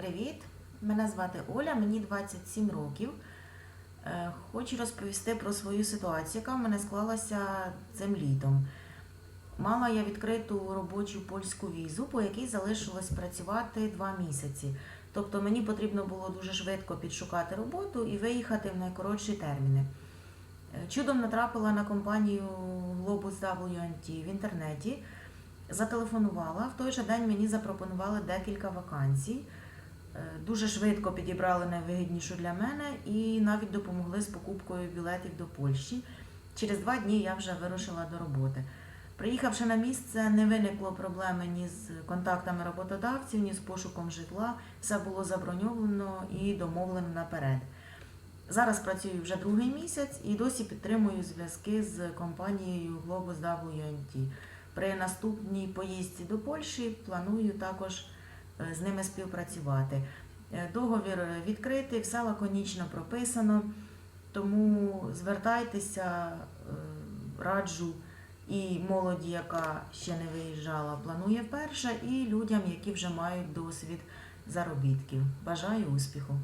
Привіт! Мене звати Оля, мені 27 років. Е, Хочу розповісти про свою ситуацію, яка в мене склалася цим літом. Мала я відкриту робочу польську візу, по якій залишилось працювати два місяці. Тобто мені потрібно було дуже швидко підшукати роботу і виїхати в найкоротші терміни. Е, Чудом натрапила на компанію Globus WNT в інтернеті, зателефонувала. В той же день мені запропонували декілька вакансій. Е, Дуже швидко підібрали найвигіднішу для мене і навіть допомогли з покупкою білетів до Польщі. Через два дні я вже вирушила до роботи. Приїхавши на місце, не виникло проблеми ні з контактами роботодавців, ні з пошуком житла. Все було заброньовано і домовлено наперед. Зараз працюю вже другий місяць і досі підтримую зв'язки з компанією Globus WNT. При наступній поїздці до Польщі планую також з ними співпрацювати. Е, Договір відкритий, все лаконічно прописано, тому звертайтеся, е, раджу і молоді, яка ще не виїжджала, планує вперше, і людям, які вже мають досвід заробітків. Бажаю успіху!